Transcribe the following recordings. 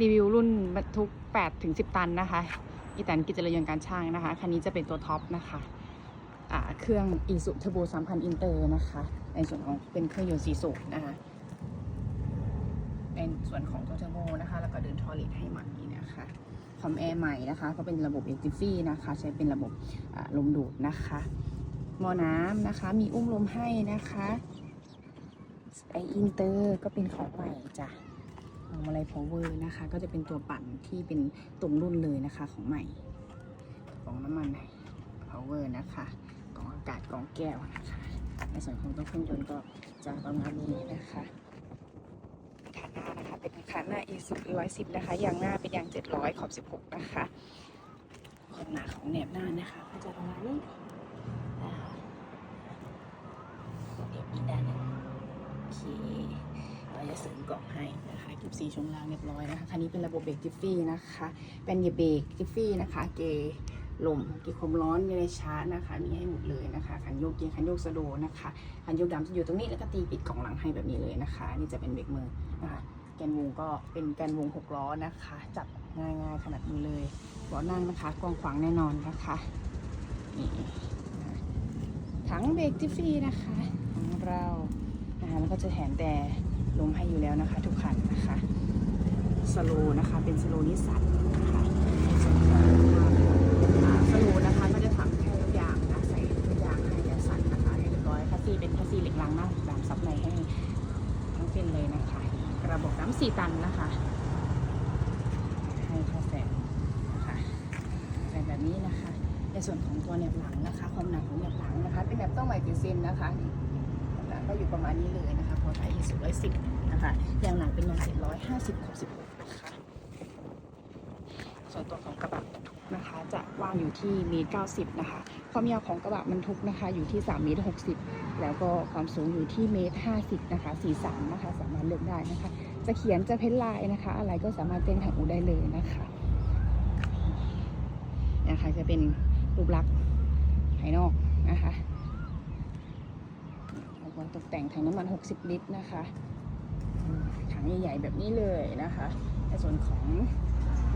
รีวิวรุ่นบรรทุก8ถึง10 ตันนะคะ อีแตนกิจรยนต์การช่างนะคะ คันนี้จะเป็นตัวท็อปนะคะอ่าเครื่อง e s u t u r b o 3,000 อินเตอร์นะคะ ในส่วนของเป็นเครื่องยนต์สีสูบนะคะเป็นส่วนของตัวเทอร์โบนะคะ แล้วก็เดินทอริทให้ใหม่นะคะคอมแอร์ใหม่นะคะก็เป็นระบบเอจิฟี่นะคะ ใช้เป็นระบบลมดูดนะคะหมอน้ำนะคะ มีอุ้มลมให้นะคะไออินเตอร์ก็เป็นของใหม่จ้ะ ของอะไรพาวเวอร์นะคะ ก็จะเป็นตัวปั่นที่เป็นตรงรุ่นเลยนะคะของใหม่ ของน้ำมันพาวเวอร์นะคะกล่องอากาศกล่องแก้วนะคะ ในส่วนของตัวเครื่องยนต์ก็จะประมาณนี้นะคะขาหน้านะคะเป็นขาหน้า e 1 1 0นะคะยางหน้าเป็นยาง700 ขอบ 16 นะคะความหนาของแหนบหน้านะคะ ก็จะประมาณนี้นะคะเดี๋ยวอีกด้านหนึงโอเค เราจะเสริมกล่องให้นะคะกิบซีช่วงล่างเรียบร้อยนะคะคันนี้เป็นระบบเบรกจิฟฟี่นะคะ เป็นเหยียบเบรกจิฟฟี่นะคะ เกลมเกียร์ความร้อนมีในชาร์จนะคะ มีให้หมดเลยนะคะคันโยกเกียร์คันโยกสะโดนะคะคันโยกดำจะอยู่ตรงนี้แล้วก็ตีปิดกล่องหลังให้แบบนี้เลยนะคะ นี่จะเป็นเบรกมือนะคะแกนวงก็เป็นแกนวงหกล้อนะคะ จับง่ายๆขนาดนี้เลยเบาะนั่งนะคะกว้างขวางแน่นอนนะคะนี่ถังเบรกจิฟฟี่นะคะของเรานะคะแล้วก็จะแถมแต่ ลมให้อยู่แล้วนะคะ ทุกคันนะคะสโลนะคะ เป็นสโลนิสสันนะคะส่วนของอ่าสโลนะคะก็จะทำแค่ยางนะใส่ยางให้ยาสันนะคะให้เรียบร้อยคัสซีเป็นคัสซีเหล็กรางหน้าดามซับในให้ทั้งเส้นเลยนะคะ กระบอกน้ำสี่ตันนะคะให้ข้าแสงนะคะใส่แบบนี้นะคะในส่วนของตัวแหนบหลังนะคะ ความหนาของแหนบหลังนะคะ เป็นแหนบต้องใหม่กี่เซนนะคะก็อยู่ประมาณนี้เลยนะคะพอไทย สุดร้อยสิบนะคะยางหลังเป็นยางเจ็ดร้อยห้าสิบหกสิบนะคะส่วนตัวของกระบะทุกนะคะ จะกว้างอยู่ที่เมตรเก้าสิบนะคะความยาวของกระบะบรรทุกนะคะ อยู่ที่3เมตร60 แล้วก็ความสูงอยู่ที่เมตร50นะคะ43นะคะ สามารถเลือกได้นะคะ จะเขียนจะเพ้นลายนะคะ อะไรก็สามารถเต้นทางอูได้เลยนะคะนะคะจะเป็นรูปลักษณ์ภายนอกนะคะ วก็ตกแต่งถังน้ำมัน 60 ลิตรนะคะถังใหญ่ๆแบบนี้เลยนะคะในส่วนของ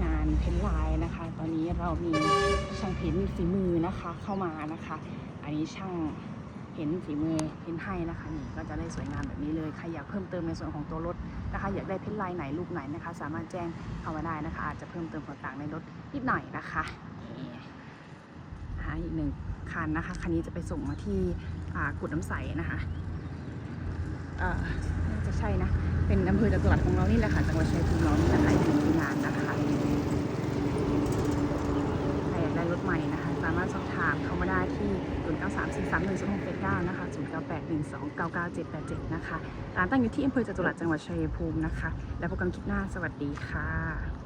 งานเพ้นลายนะคะ ตอนนี้เรามีช่างเพ้นฝีมือนะคะเข้ามานะคะ อันนี้ช่างเห็นฝีมือเพ้นให้นะคะนี่ก็จะได้สวยงามแบบนี้เลยใครอยากเพิ่มเติมในส่วนของตัวรถนะคะ อยากได้เพ้นลายไหนรูปไหนนะคะ สามารถแจ้งเข้ามาได้นะคะ อาจจะเพิ่มเติมต่างๆในรถนิดหน่อยนะคะนี่นะอีกหนึ่งคันนะคะคันนี้จะไปส่งมาที่กุดน้ำใสนะคะ น่าจะใช่นะ เป็นอำเภอจตุรัสของเรานี่แหละค่ะ จังหวัดชัยภูมิเรานี่แหละค่ะอีกหนึ่งที่งานนะคะใครอยากได้รถใหม่นะคะ สามารถสอบถามเข้ามาได้ที่0 9 3 4 3 1 0 6 8 9นะคะ0 9 8 1 2 9 9 7 8 7นะคะร้านตั้งอยู่ที่อำเภอจตุรัสจังหวัดชัยภูมินะคะ แล้วพบกันคลิปหน้าสวัสดีค่ะ